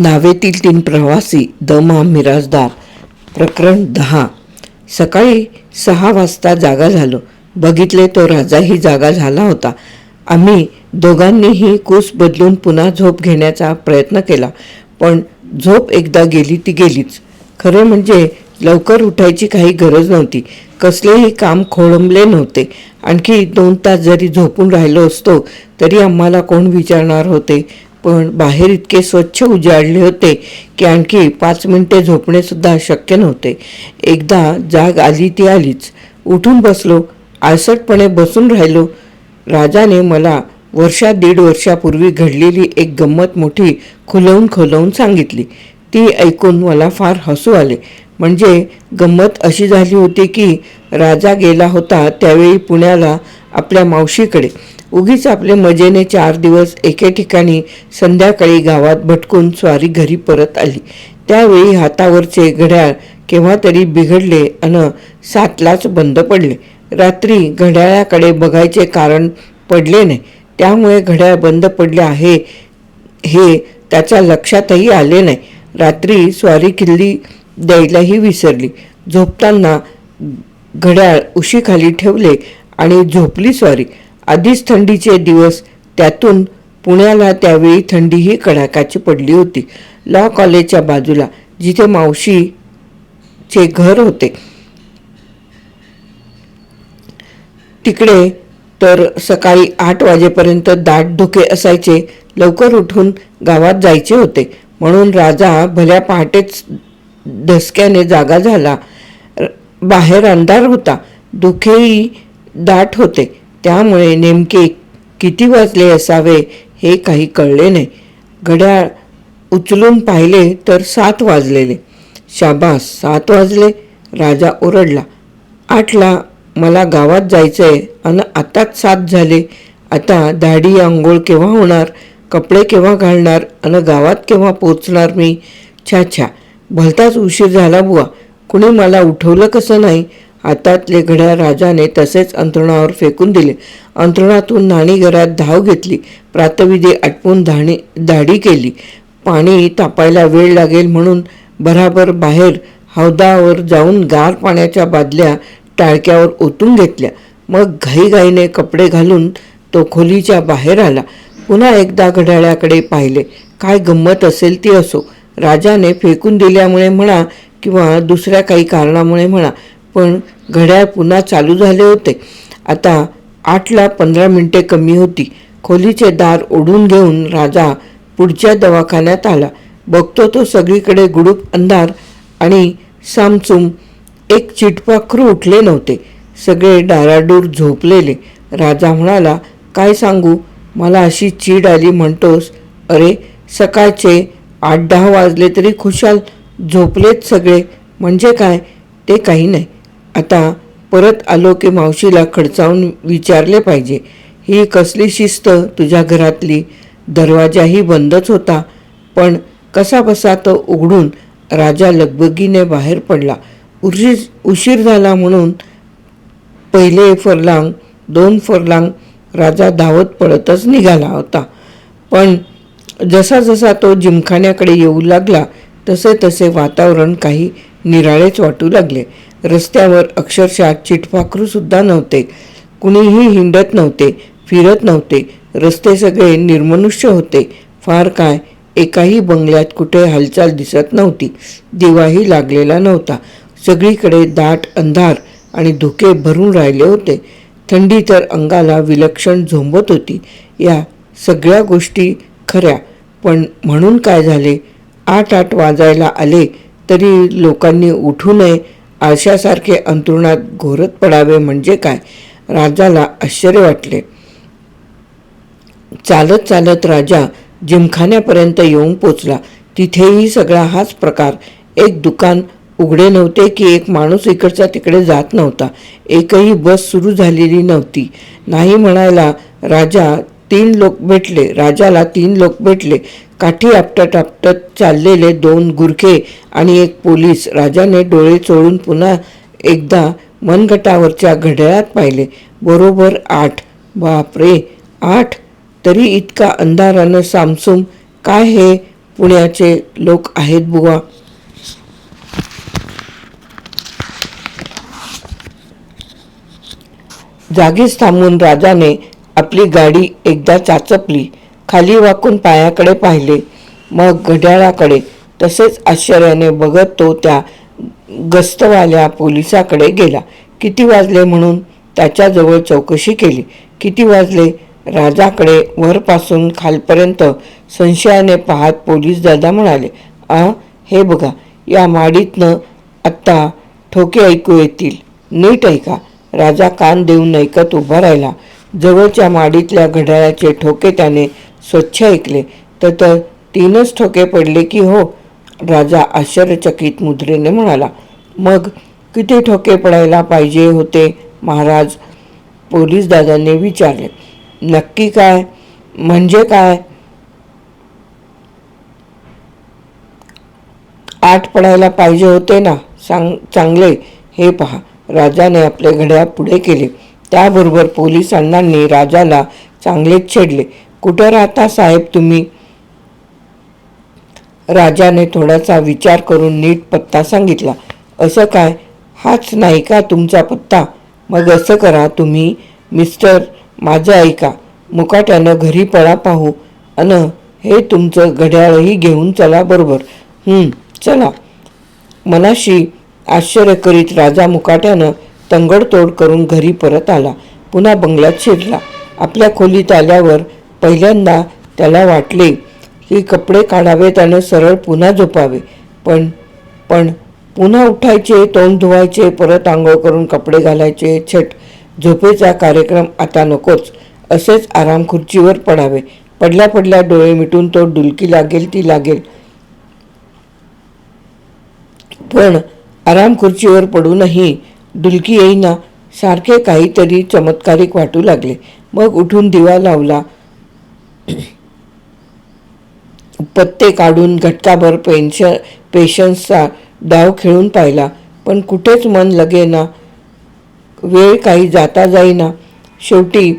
नावेतील तीन प्रवासी द मा मिराजदार प्रकरण दहा. सकाळी सहा वाजता जागा झालो. बघितले तो राजाही जागा झाला होता. आम्ही दोघांनीही कूस बदलून पुन्हा झोप घेण्याचा प्रयत्न केला पण झोप एकदा गेली ती गेलीच. खरे म्हणजे लवकर उठायची काही गरज नव्हती. कसलेही काम खोळंबले नव्हते. आणखी दोन तास जरी झोपून राहिलो असतो तरी आम्हाला कोण विचारणार होते? पण बाहेर इतके स्वच्छ उजाडले होते की आणखी पाच मिनिटे झोपणेसुद्धा शक्य नव्हते. एकदा जाग आली ती आलीच. उठून बसलो आळसटपणे बसून राहिलो. राजाने मला वर्षा दीड वर्षापूर्वी घडलेली एक गंमत मोठी खुलवून खुलवून सांगितली. ती ऐकून मला फार हसू आले. म्हणजे गंमत अशी झाली होती की राजा गेला होता त्यावेळी पुण्याला आपल्या मावशीकडे. उगीच आपले मजेने चार दिवस एके ठिकाणी संध्याकाळी गावात भटकून स्वारी घरी परत आली. त्यावेळी हातावरचे घड्याळ केव्हा तरी बिघडले अन सातलाच बंद पडले. रात्री घड्याळाकडे बघायचे कारण पडले नाही. त्यामुळे घड्याळ बंद पडले आहे हे त्याच्या लक्षातही आले नाही. रात्री स्वारी किल्ली द्यायलाही विसरली. झोपताना घड्याळ उशीखाली ठेवले आणि झोपली स्वारी. आधीच थंडीचे दिवस त्यातून पुण्याला त्यावेळी थंडीही कडाकाची पडली होती. लॉ कॉलेजच्या बाजूला जिथे मावशीचे घर होते. तिकडे तर सकाळी आठ वाजेपर्यंत दाट धुके असायचे. लवकर उठून गावात जायचे होते. म्हणून राजा भल्या पहाटेच धसक्याने जागा झाला. बाहेर अंधार होता. धुकेही दाट होते. त्यामुळे नेमके किती वाजले असावे हे काही कळले नाही. घड्याळ उचलून पाहिले तर सात वाजलेले. शाबास सात वाजले. राजा ओरडला आठला मला गावात जायचं आहे अन आताच सात झाले. आता दाढी आंघोळ केव्हा होणार? कपडे केव्हा घालणार? आणि गावात केव्हा पोचणार मी? छा छा भलताच उशीर झाला बुवा. कुणी मला उठवलं कसं नाही? हातातले घड्याळ राजाने तसेच अंथरुणावर फेकून दिले. अंथरुणातून नाणी घरात धाव घेतली. प्रातविधी आटपून धाणी दाढी केली. पाणी तापायला वेळ लागेल म्हणून भराभर बाहेर हौदावर जाऊन गार पाण्याच्या बादल्या टाळक्यावर ओतून घेतल्या. मग घाईघाईने कपडे घालून तो खोलीच्या बाहेर आला. पुन्हा एकदा घड्याळाकडे पाहिले. काय गंमत असेल ती असो. राजाने फेकून दिल्यामुळे म्हणा किंवा दुसऱ्या काही कारणामुळे म्हणा पण घड्याळ पुन्हा चालू झाले होते. आता आठला पंधरा मिनिटे कमी होती. खोलीचे दार ओढून घेऊन राजा पुढच्या दवाखान्यात आला. बघतो तो सगळीकडे गुडूप अंधार आणि सामसूम. एक चिटपाखरू उठले नव्हते. सगळे डाराडूर झोपलेले. राजा म्हणाला काय सांगू? मला अशी चीड आली म्हणतोस. अरे सकाळचे आठ दहा वाजले तरी खुशाल. झोपलेत सगळे. म्हणजे काय? ते काही नाही. आता परत आलो की मावशीला खडचावून विचारले पाहिजे. ही कसली शिस्त तुझ्या घरातली? दरवाजाही बंदच होता. पण कसा बसा तो उघडून राजा लगबगीने बाहेर पडला. उशीर उशीर झाला म्हणून पहिले फरलांग दोन फरलांग राजा धावत पळतच निघाला होता. पण जसा जसा तो जिमखान्याकडे येऊ लागला तसे तसे वातावरण काही निराळेच वाटू लागले. रस्त्यावर अक्षरशः चिटफाखरूसुद्धा नव्हते. कुणीही हिंडत नव्हते फिरत नव्हते. रस्ते सगळे निर्मनुष्य होते. फार काय एकाही बंगल्यात कुठे हालचाल दिसत नव्हती. दिवाही लागलेला नव्हता. सगळीकडे दाट अंधार आणि धुके भरून राहिले होते. थंडी तर अंगाला विलक्षण झोंबत होती. या सगळ्या गोष्टी खऱ्या पण म्हणून काय झाले? आठ आठ वाजायला आले. तरी लोकांनी उठू नये आळशासारखे अंतरुणात घोरत पडावे म्हणजे काय? राजाला आश्चर्य वाटले. चालत चालत राजा जिमखान्यापर्यंत येऊन पोचला. तिथेही सगळा हाच प्रकार. एक दुकान उघडे नव्हते की एक माणूस इकडचा तिकडे जात नव्हता. एकही बस सुरू झालेली नव्हती. नाही म्हणायला राजा तीन लोक भेटले. राजाला तीन लोक भेटले. काठी आपटत आपटत चाललेले दोन गुरखे आणि एक पोलीस राजाने डोळे चोळून पुन्हा एकदा मनगटावरच्या घड्याळात पाहिले. बरोबर आठ. बापरे! आठ? तरी इतका अंधारानं सामसूम काय हे पुण्याचे लोक आहेत बुवा? जागीच थांबून राजाने आपली गाडी एकदा चाचपली खाली वाकून पायाकडे पाहिले मग घड्याळाकडे. तसेच आश्चर्याने बघत तो त्या गस्तवाल्या पोलिसाकडे गेला. किती वाजले म्हणून? त्याच्याजवळ चौकशी केली. किती वाजले? राजाकडे वरपासून खालपर्यंत संशयाने पाहत पोलीस दादा म्हणाले आ हे बघा या माडीतनं आत्ता ठोके ऐकू येतील. नीट ऐका. राजा कान देऊन ऐकत उभा राहिला. जवळच्या माडीतल्या घड्याळाचे ठोके त्याने स्वच्छ ऐकले. तर तर तीनच ठोके पडले की हो राजा आश्चर्यचकित मुद्रेने म्हणाला. मग किती ठोके पडायला पाहिजे होते? महाराज पोलीस दादांनी विचारले. नक्की काय? म्हणजे काय? आठ पडायला पाहिजे होते ना? सांग चांगले. हे पहा. राजाने आपले घड्याळ पुढे केले. त्याबरोबर पोलिसांनी अण्णांनी राजाला चांगलेच छेडले. कुठं राहता साहेब तुम्ही? राजाने थोडासा विचार करून नीट पत्ता सांगितला. असं काय? हाच नाही का तुमचा पत्ता? मग असं करा तुम्ही. मिस्टर माझं ऐका. मुकाट्यानं घरी पळा पाहू. अन हे तुमचं घड्याळही घेऊन चला बरोबर. चला. मनाशी आश्चर्य करीत राजा मुकाट्यानं तंगडतोड करून घरी परत आला. पुन्हा बंगल्यात शिरला. आपल्या खोलीत आल्यावर पहिल्यांदा त्याला वाटले की कपडे काढावेत आणि सरळ पुन्हा झोपावे. पण पण पुन्हा उठायचे तोंड धुवायचे परत आंघोळ करून कपडे घालायचे. छट झोपेचा कार्यक्रम आता नकोच. असेच आराम खुर्चीवर पडावे. पडल्या पडल्या डोळे मिटून तो डुलकी लागेल ती लागेल. पण आराम खुर्चीवर पडूनही डुलकी येईना सारखे काहीतरी चमत्कारिक वाटू लागले. मग उठून दिवा लावला. पत्ते काढून घटकाभर पेन्श पेशन्सचा डाव खेळून पाहिला. पण कुठेच मन लगेना वेळ काही जाता जाईना. शेवटी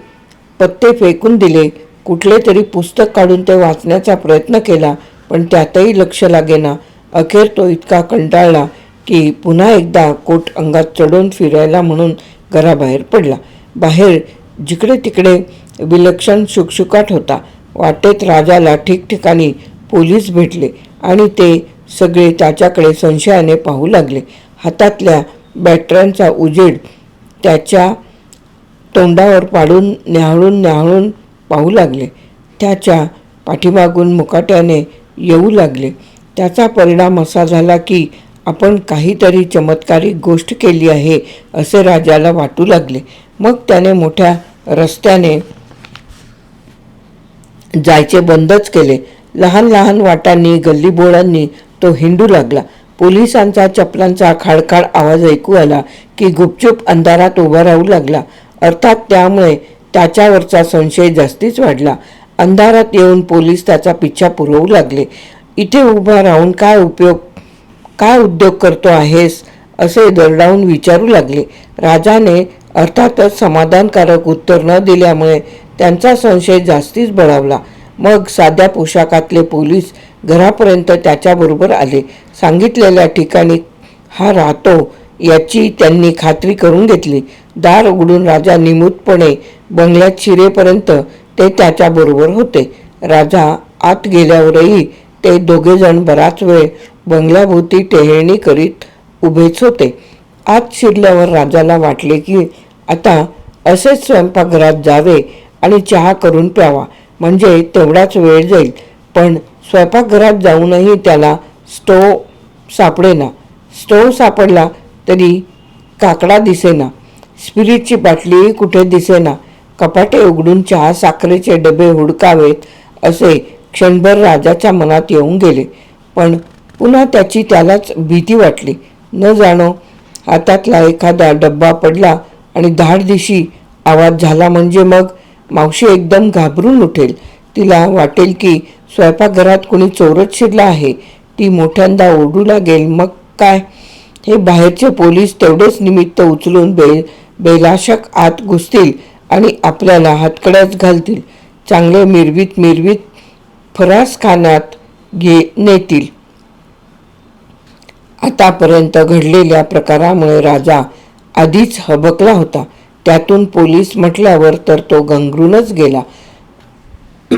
पत्ते फेकून दिले. कुठले तरी पुस्तक काढून ते वाचण्याचा प्रयत्न केला पण त्यातही लक्ष लागेना. अखेर तो इतका कंटाळला. की पुन्हा एकदा कोट अंगात चढून फिरायला म्हणून घराबाहेर पडला. बाहेर जिकडे तिकडे विलक्षण शुकशुकाट होता. वाटेत राजाला ठिकठिकाणी पोलीस भेटले आणि ते सगळे त्याच्याकडे संशयाने पाहू लागले. हातातल्या बॅटऱ्यांचा उजेड त्याच्या तोंडावर पाडून न्याहाळून न्याहाळून पाहू लागले. त्याच्या पाठीमागून मुकाट्याने येऊ लागले. त्याचा परिणाम असा झाला की आपण काहीतरी चमत्कारिक गोष्ट केली आहे असे राजाला वाटू लागले. मग त्याने मोठ्या रस्त्याने जायचे बंदच केले. लहान लहान वाटांनी गल्लीबोळांनी तो हिंडू लागला. पोलिसांचा चपलांचा खाडखाड आवाज ऐकू आला की गुपचूप अंधारात उभा राहू लागला. अर्थात त्यामुळे त्याच्यावरचा संशय जास्तीच वाढला. अंधारात येऊन पोलीस त्याचा पिच्छा पुरवू लागले. इथे उभा राहून काय उपयोग काय उद्योग करतो आहेस? असे दरडावून विचारू लागले. राजाने अर्थातच समाधानकारक उत्तर न दिल्यामुळे त्यांचा संशय जास्तीच बळावला. मग साध्या पोशाखातले पोलीस घरापर्यंत त्याच्याबरोबर आले. सांगितलेल्या ठिकाणी हा राहतो याची त्यांनी खात्री करून घेतली. दार उघडून राजा निमूतपणे बंगल्यात शिरेपर्यंत ते त्याच्याबरोबर होते. राजा आत गेल्यावरही ते दोघेजण बराच वेळ बंगल्याभोवती टेहेळणी करीत उभेच होते. आत शिरल्यावर राजाला वाटले की आता असेच स्वयंपाकघरात जावे आणि चहा करून प्यावा. म्हणजे तेवढाच वेळ जाईल. पण स्वयंपाकघरात जाऊनही त्याला स्टोव सापडेना. स्टोव सापडला तरी काकडा दिसेना. स्पिरिटची बाटली कुठे दिसेना. कपाटे उघडून चहा साखरेचे डबे हुडकावेत असे क्षणभर राजाच्या मनात येऊन गेले. पण पुन्हा त्याची त्यालाच भीती वाटली. न जाणो हातातला एखादा डब्बा पडला आणि धाड दिशी आवाज झाला म्हणजे मग मावशी एकदम घाबरून उठेल. तिला वाटेल की स्वयंपाकघरात कुणी चोरच शिरला आहे. ती मोठ्यांदा ओरडू लागेल मग काय? हे बाहेरचे पोलीस तेवढेच निमित्त उचलून बे बेलाशक आत घुसतील आणि आपल्याला हातकड्याच घालतील. चांगले मिरवीत मिरवीत फरासखानात घे नेतील. आतापर्यंत घडलेल्या प्रकारामुळे राजा आधीच हबकला होता. त्यातून पोलीस म्हटल्यावर तर तो गंगरूनच गेला.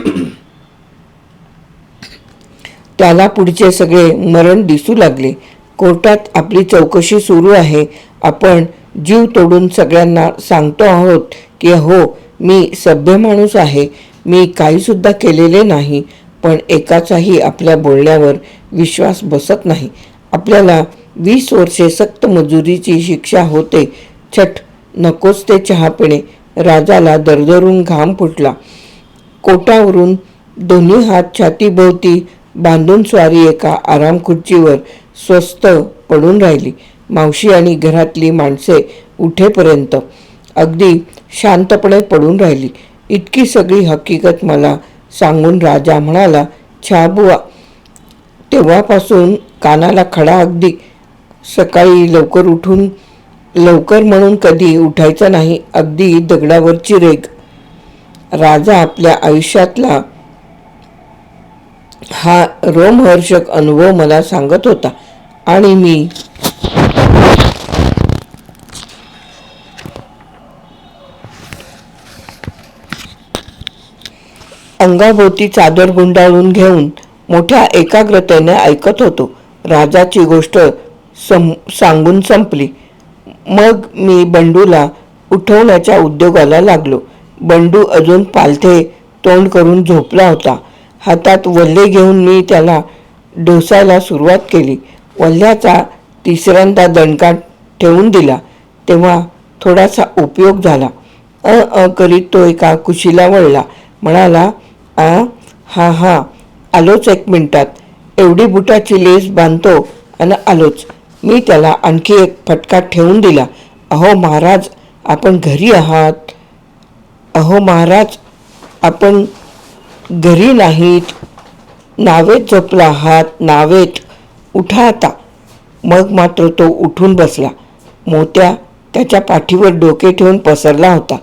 त्याला पुढचे सगळे मरण दिसू लागले. कोर्टात आपली चौकशी सुरू आहे. आपण जीव तोडून सगळ्यांना सांगतो आहोत की हो मी सभ्य माणूस आहे. मी काही सुद्धा केलेले नाही. पण एकाचाही आपल्या बोलण्यावर विश्वास बसत नाही. आपल्याला वीस वर्षे सक्त मजुरीची शिक्षा होते. छट नकोच ते चहा पिणे राजाला दरदरून घाम फुटला. कोटावरून दोन्ही हात छातीभोवती बांधून स्वारी एका आराम खुर्चीवर स्वस्त पडून राहिली. मावशी आणि घरातली माणसे उठेपर्यंत अगदी शांतपणे पडून राहिली. इतकी सगळी हकीकत मला सांगून राजा म्हणाला छाबुवा तेव्हापासून कानाला खडा अगदी. सकाळी लवकर उठून लवकर म्हणून कधी उठायचं नाही अगदी दगडावरची रेग राजा आपल्या आयुष्यातला हा रोमहर्षक अनुभव मला सांगत होता आणि मी अंगाभोवती चादर गुंडाळून घेऊन मोठ्या एकाग्रतेने ऐकत होतो. राजाची गोष्ट सं सांगून संपली. मग मी बंडूला उठवण्याच्या उद्योगाला लागलो. बंडू अजून पालथे तोंड करून झोपला होता. हातात वल्हे घेऊन मी त्याला डोसायला सुरुवात केली. वल्ह्याचा तिसऱ्यांदा दणका ठेवून दिला. तेव्हा थोडासा उपयोग झाला. अ अ करीत तो एका कुशीला वळला. म्हणाला आ हा हा. आलोच एक मिनिटात. एवढी बुटाची लेस बांधतो आणि आलोच. मी त्याला आणखी एक फटका ठेवून दिला. अहो महाराज आपण घरी आहात. अहो महाराज आपण घरी नाहीत. नावेत झोपला आहात. नावेत. उठा आता. मग मात्र तो उठून बसला. मोत्या त्याच्या पाठीवर डोके ठेवून पसरला होता.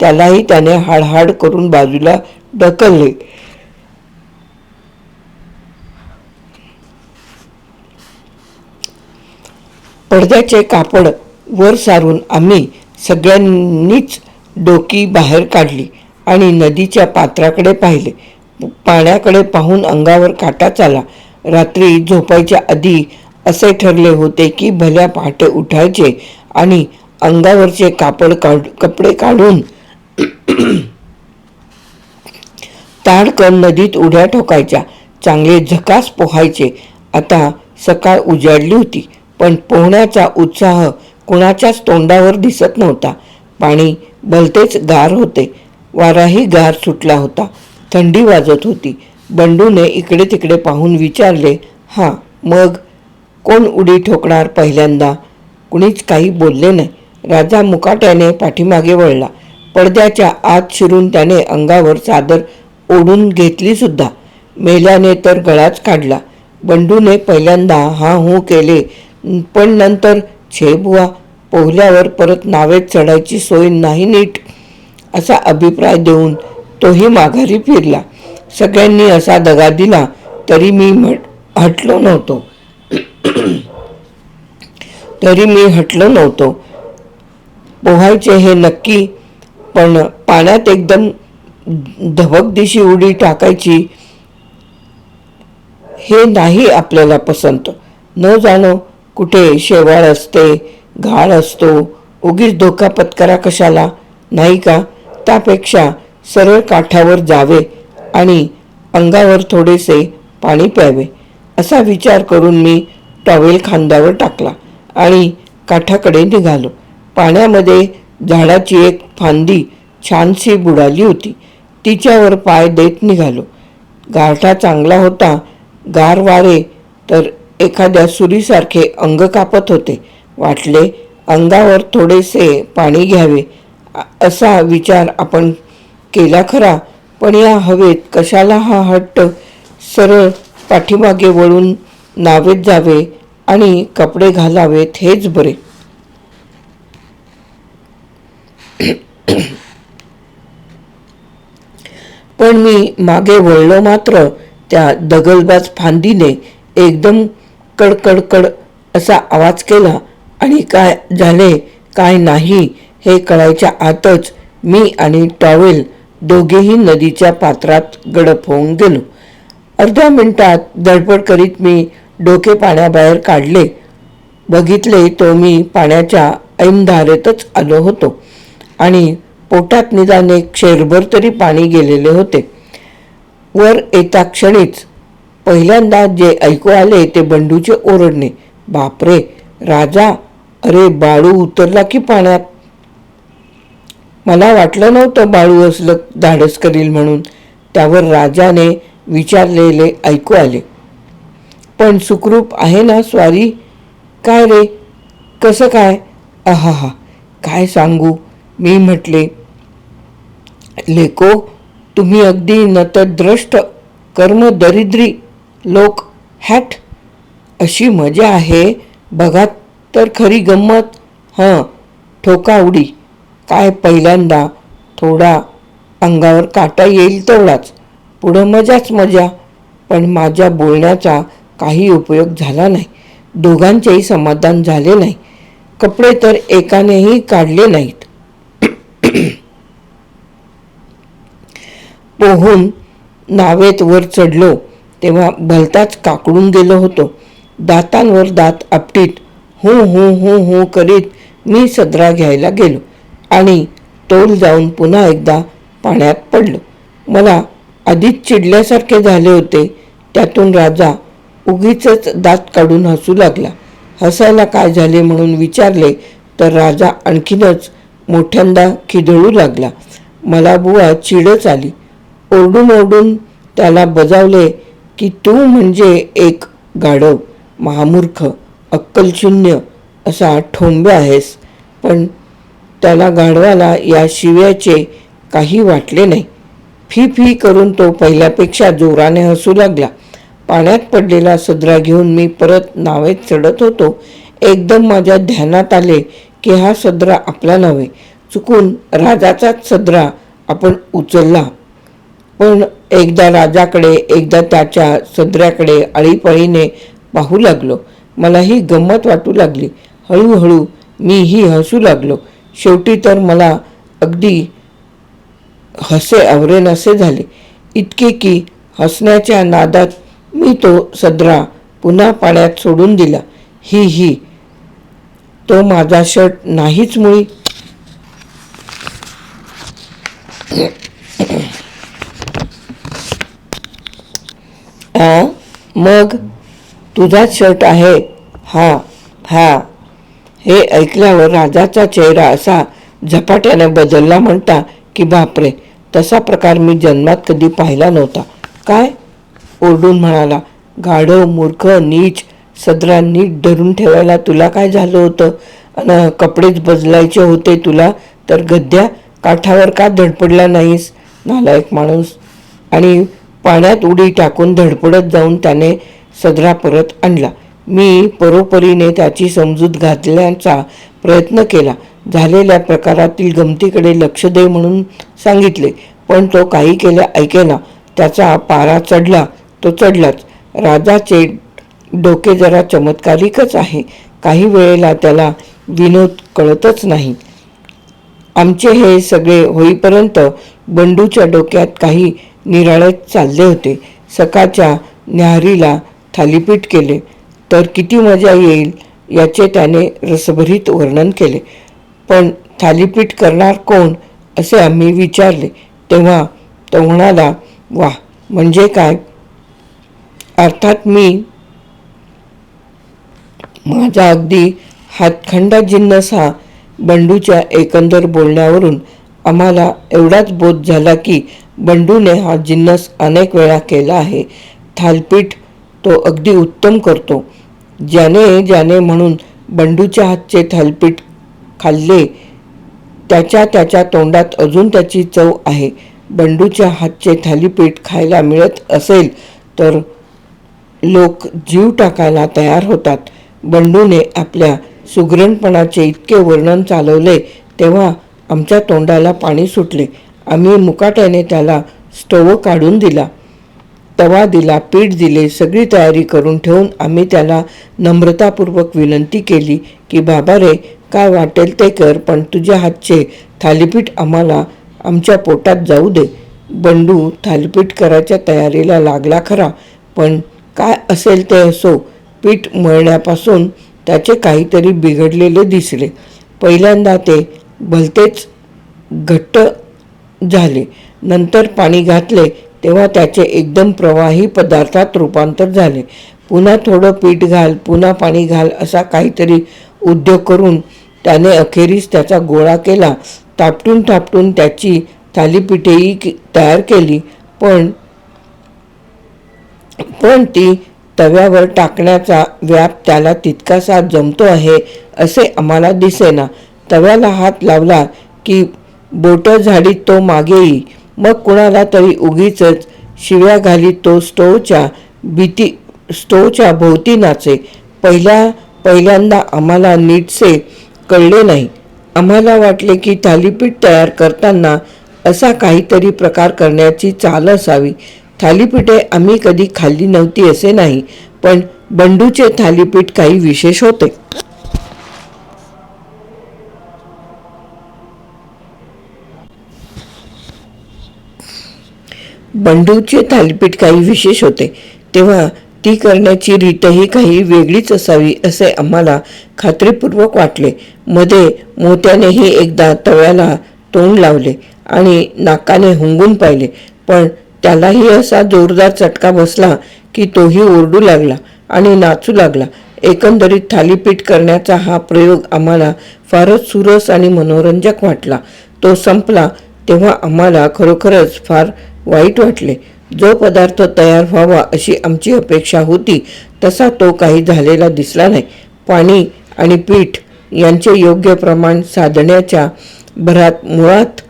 त्यालाही त्याने हाडहाड करून बाजूला ढकलले. पडद्याचे कापड वर सारून आम्ही सगळ्यांनीच डोकी बाहेर काढली आणि नदीच्या पात्राकडे पाहिले. पाण्याकडे पाहून अंगावर काटा चाला. रात्री झोपायच्या आधी असे ठरले होते की भल्या पहाटे उठायचे आणि अंगावरचे कापड काढ कपडे काढून ताडकन नदीत उड्या ठोकायच्या. चांगले झकास पोहायचे. आता सकाळ उजाडली होती पण पोहण्याचा उत्साह कुणाच्याच तोंडावर दिसत नव्हता. पाणी भलतेच गार होते. वाराही गार सुटला होता. थंडी वाजत होती. बंडूने इकडे तिकडे पाहून विचारले हां मग कोण उडी ठोकणार पहिल्यांदा? कुणीच काही बोलले नाही. राजा मुकाट्याने पाठीमागे वळला. पडद्याच्या आत शिरून त्याने अंगावर चादर ओढून घेतली सुद्धा मेल्याने तर गळाच काढला. बंडूने पहिल्यांदा हा हू केले पण नंतर छे बुवा पोहल्यावर परत नावेत चढायची सोय नाही नीट असा अभिप्राय देऊन तोही माघारी फिरला. सगळ्यांनी असा दगा दिला तरी मी म्हट हटलो नव्हतो. तरी मी हटलो नव्हतो. पोहायचे हे नक्की पण पाण्यात एकदम धबकदिशी उडी टाकायची हे नाही आपल्याला पसंत. न जाणो कुठे शेवाळ असते घाळ असतो उगीच धोका पत्करा कशाला? नाही का? त्यापेक्षा सरळ काठावर जावे आणि अंगावर थोडेसे पाणी प्यावे. असा विचार करून मी टॉवेल खांद्यावर टाकला आणि काठाकडे निघालो. पाण्यामध्ये झाडाची एक फांदी छानशी बुडाली होती. तिच्यावर पाय देत निघालो. गारठा चांगला होता गार वारे तर एखाद्या सुरीसारखे अंग कापत होते. वाटले अंगावर थोडेसे पाणी घ्यावे असा विचार आपण केला खरा. पण या हवेत कशाला हा हट्ट? सरळ पाठीमागे वळून नावेत जावे आणि कपडे घालावेत हेच बरे. पण मी मागे वळलो मात्र त्या दगलबाज फांदीने एकदम कडकडकड असा आवाज केला आणि काय झाले काय नाही हे कळायच्या आतच मी आणि टॉवेल दोघेही नदीच्या पात्रात गडप होऊन गेलो. अर्ध्या मिनिटात धडपड करीत मी डोके पाण्याबाहेर काढले. बघितले तो मी पाण्याच्या ऐनधारेतच आलो होतो आणि पोटात निदान एक शेरभर तरी पाणी गेलेले होते. वर येता क्षणीच पहिल्यांदा जे ऐकू आले ते बंडूचे ओरडणे. बापरे राजा अरे बाळू उतरला की पाण्यात? मला वाटलं नव्हतं बाळू असलं धाडस करील म्हणून. त्यावर राजाने विचारलेले ऐकू आले. पण सुखरूप आहे ना स्वारी? काय रे? कसं काय? आहा काय सांगू? मी म्हटले लेको तुम्ही अगदी नतद्रष्ट कर्मदरिद्री लोक हॅट अशी मजा आहे बघा तर खरी गंमत. हां ठोका उडी. काय पहिल्यांदा थोडा अंगावर काटा येईल तेवढाच. पुढं मजाच मजा. पण माझ्या बोलण्याचा काही उपयोग झाला नाही. दोघांचेही समाधान झाले नाही. कपडे तर एकानेही काढले नाहीत. पोहून नावेत वर चढलो तेव्हा भलताच काकडून गेलो होतो. दातांवर दात आपटीत हू हू हू हू करीत मी सदरा घ्यायला गेलो आणि तोल जाऊन पुन्हा एकदा पाण्यात पडलो. मला आधीच चिडल्यासारखे झाले होते. त्यातून राजा उगीच दात काढून हसू लागला. हसायला काय झाले म्हणून विचारले तर राजा आणखीनच मोठ्यांदा खिदळू लागला. मला बुवा चिडच आली. ओरडून ओरडून त्याला बजावले की तू म्हणजे एक गाढव महामूर्ख अक्कलशून्य असा ठोंबे आहेस. पण त्याला गाढवाला या शिव्याचे काही वाटले नाही. फी फी करून तो पहिल्यापेक्षा जोराने हसू लागला. पाण्यात पडलेला सदरा घेऊन मी परत नावेत चढत होतो. एकदम माझ्या ध्यानात आले की हा सदरा आपला नव्हे. चुकून राजाचाच सदरा आपण उचलला. पण एकदा राजाकडे एकदा त्याच्या सदऱ्याकडे अळीपळीने पाहू लागलो. मला ही गंमत वाटू लागली. हळूहळू मीही हसू लागलो. शेवटी तर मला अगदी हसे आवरेन असे झाले. इतके की हसण्याच्या नादात मी तो सदरा पुन्हा पाण्यात सोडून दिला. ही ही तो माझा शर्ट नाहीच मुळी. आ मग तुझाच शर्ट आहे. हा हा. हे ऐकल्यावर राजाचा चेहरा असा झपाट्याने बदलला म्हणता की बापरे तसा प्रकार मी जन्मात कधी पाहिला नव्हता. काय? ओरडून म्हणाला गाढव मूर्ख नीच सदरा नीट धरून ठेवायला तुला काय झालं होतं? अन कपडेच बदलायचे होते तुला तर गद्या काठावर का धडपडला नाहीस? नालायक माणूस. आणि पाण्यात उडी टाकून धडपडत जाऊन त्याने सदरा परत आणला. मी परोपरीने त्याची समजूत घातल्याचा प्रयत्न केला. झालेल्या प्रकारातील गमतीकडे लक्ष दे म्हणून सांगितले पण तो काही केल्या ऐकेना. त्याचा पारा चढला तो चढलाच. राजाचे डोके जरा चमत्कारिकच आहे. काही वेळेला त्याला विनोद कळतच नाही. आमचे हे सगळे होईपर्यंत बंडूच्या डोक्यात काही निराळे चालले होते. सकाळच्या न्याहारीला थालीपीठ केले. तर किती मजा येईल याचे त्याने रसभरीत वर्णन केले. पण थालीपीठ करणार कोण असे आम्ही विचारले. तेव्हा तो म्हणाला वा म्हणजे काय? अर्थात मी माझा अगदी हातखंडा जिन्नस हा बंडूच्या एकंदर बोलण्यावरून आम्हाला एवढाच बोध झाला की बंडूने हा जिन्नस अनेक वेळा केला आहे. थालपीठ तो अगदी उत्तम करतो. ज्याने ज्याने म्हणून बंडूच्या हातचे थालपीठ खाल्ले त्याच्या त्याच्या तोंडात अजून त्याची चव आहे. बंडूच्या हातचे थालीपीठ खायला मिळत असेल तर लोक जीव टाकायला तयार होतात. बंडूने आपल्या सुगरणपणाचे इतके वर्णन चालवले तेव्हा आमच्या तोंडाला पाणी सुटले. आम्ही मुकाट्याने त्याला स्टोव काढून दिला. तवा दिला पीठ दिले सगळी तयारी करून ठेवून आम्ही त्याला नम्रतापूर्वक विनंती केली की बाबा रे काय वाटेल ते कर पण तुझ्या हातचे थालीपीठ आम्हाला आमच्या पोटात जाऊ दे. बंडू थालीपीठ करायच्या तयारीला लागला खरा पण काय असेल ते असो. पीठ मळण्यापासून त्याचे काहीतरी बिघडलेले दिसले. पहिल्यांदा ते भलतेच घट्ट झाले. नंतर पाणी घातले तेव्हा त्याचे एकदम प्रवाही पदार्थात रूपांतर झाले. पुन्हा थोडं पीठ घाल पुन्हा पाणी घाल असा काहीतरी उद्योग करून त्याने अखेरीस त्याचा गोळा केला. तापटून तापटून त्याची थालीपीठेही तयार केली. पण पण ती तव्यावर टाकण्याचा व्याप त्याला तितकासा जमतो आहे असे आम्हाला दिसेना. तव्याला हात लावला की बोटं झाडीत तो मागेही मग कुणाला तरी उगीच शिव्या घालीत तो स्टोवच्या भीती स्टोवच्या भोवती नाचे. पहिल्या पहिल्यांदा आम्हाला नीटसे कळले नाही. आम्हाला वाटले की थालीपीठ तयार करताना असा काहीतरी प्रकार करण्याची चाल असावी. थालीपीठे आम्ही कधी खाल्ली नव्हती असे नाही पण बंडूचे थालीपीठ काही विशेष होते. बंडूचे थालीपीठ काही विशेष होते तेव्हा ती करण्याची रीतही काही वेगळीच असावी असे आम्हाला खात्रीपूर्वक वाटले. मध्ये मोत्यानेही एकदा तव्याला तोंड लावले आणि नाकाने हुंगून पाहिले पण त्यालाही असा जोरदार चटका बसला की तोही ओरडू लागला आणि नाचू लागला. एकंदरीत थालीपीठ करण्याचा हा प्रयोग आम्हाला फारच सुरस आणि मनोरंजक वाटला. तो संपला तेव्हा आम्हाला खरोखरच फार वाईट वाटले. जो पदार्थ तयार व्हावा अशी आमची अपेक्षा होती तसा तो काही झालेला दिसला नाही. पाणी आणि पीठ यांचे योग्य प्रमाण साधण्याच्या भरात मुळात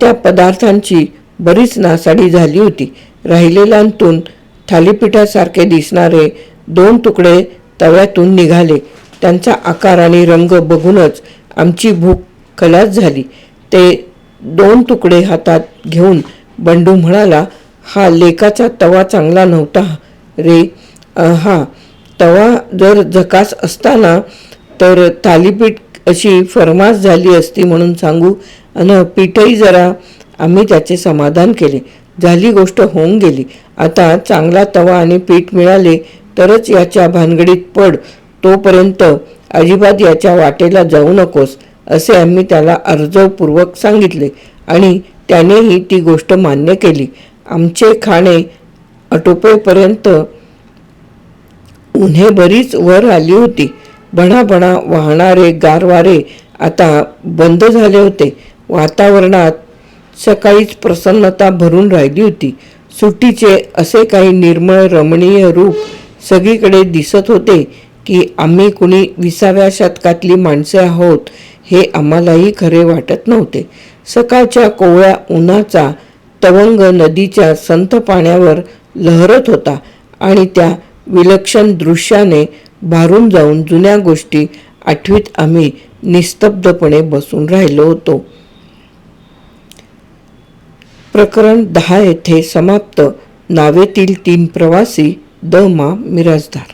त्या पदार्थांची बरीच नासाडी झाली होती. राहिलेल्यांतून थालीपीठासारखे दिसणारे दोन तुकडे तव्यातून निघाले. त्यांचा आकार आणि रंग बघूनच आमची भूक खलास झाली. ते दोन तुकडे हातात घेऊन बंडू म्हणाला हा लेकाचा तवा चांगला नव्हता रे. हा तवा जर झकास असताना तर थालीपीठ अशी फरमास झाली असती म्हणून सांगू. अन पीठही जरा आम्ही त्याचे समाधान केले. झाली गोष्ट होऊन गेली. आता चांगला तवा आणि पीठ मिळाले तरच याच्या भानगडीत पड. तोपर्यंत अजिबात याच्या वाटेला जाऊ नकोस. असे आम्ही त्याला अर्जपूर्वक सांगितले आणि त्यानेही ती गोष्ट मान्य केली. आमचे खाणे आटोपेपर्यंत उन्हे बरीच वर आली होती. भणाभणा वाहणारे गारवारे आता बंद झाले होते. वातावरणात सकाळीच प्रसन्नता भरून राहिली होती. सुट्टीचे असे काही निर्मळ रमणीय रूप सगळीकडे दिसत होते की आम्ही कुणी विसाव्या शतकातली माणसे आहोत. हे आम्हालाही खरे वाटत नव्हते. सकाळच्या कोवळ्या उन्हाचा तवंग नदीच्या संत पाण्यावर लहरत होता आणि त्या विलक्षण दृश्याने भारून जाऊन जुन्या गोष्टी आठवीत आम्ही निस्तब्धपणे बसून राहिलो होतो. प्रकरण दहा येथे समाप्त. नावेतील तीन प्रवासी द मा मिराजदार